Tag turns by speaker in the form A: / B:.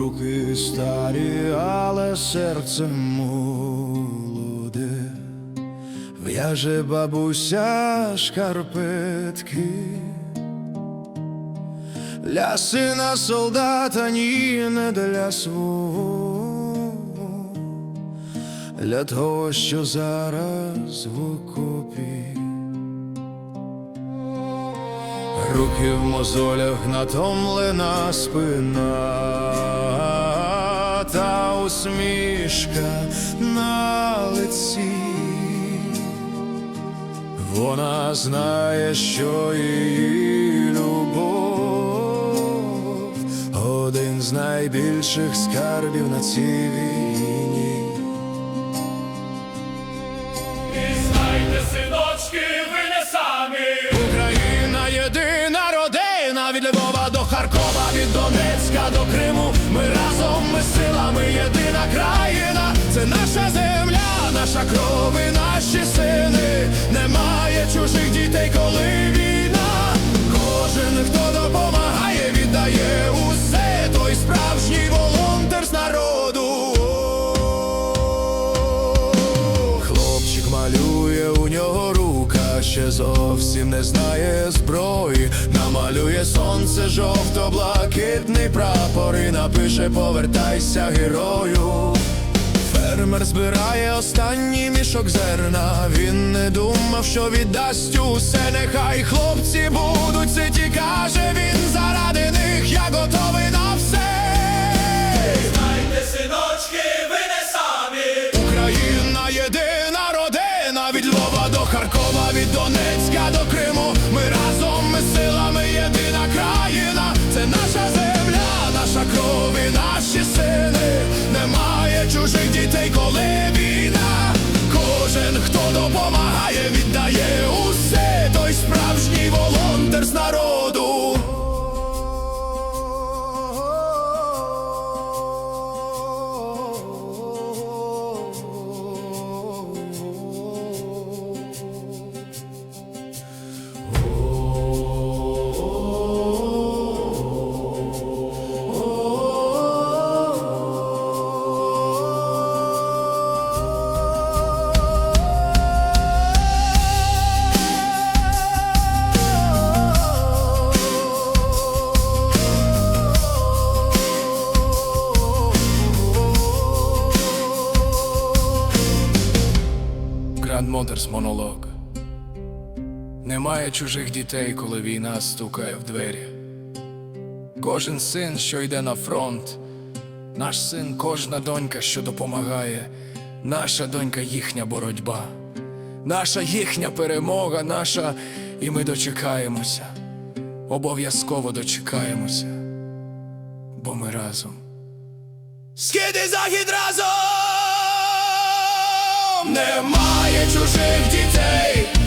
A: руки старі, але серце молоде, в'яже бабуся шкарпетки, для сина солдата ні не для свого, для того, що зараз в окопі. Руки в мозолях натомлена спина, та усмішка на лиці. Вона знає, що її любов один з найбільших скарбів на цій війні. Від Донецька до Криму. Ми разом, ми силами, єдина країна. Це наша земля, наша кров ще зовсім не знає зброї. Намалює сонце жовто-блакитний прапор і напише Повертайся герою. Фермер збирає останній мішок зерна. Він не думав, що віддасть усе. Нехай хлопці будуть ситі, каже він. Заради них я готовий на все. Гранд Мотерс монолог. Немає чужих дітей, коли війна стукає в двері. Кожен син, що йде на фронт, наш син, кожна донька, що допомагає, наша донька їхня боротьба, наша їхня перемога, наша, і ми дочекаємося. Обов'язково дочекаємося, бо ми разом. Схід і захід разом немає чужих дітей.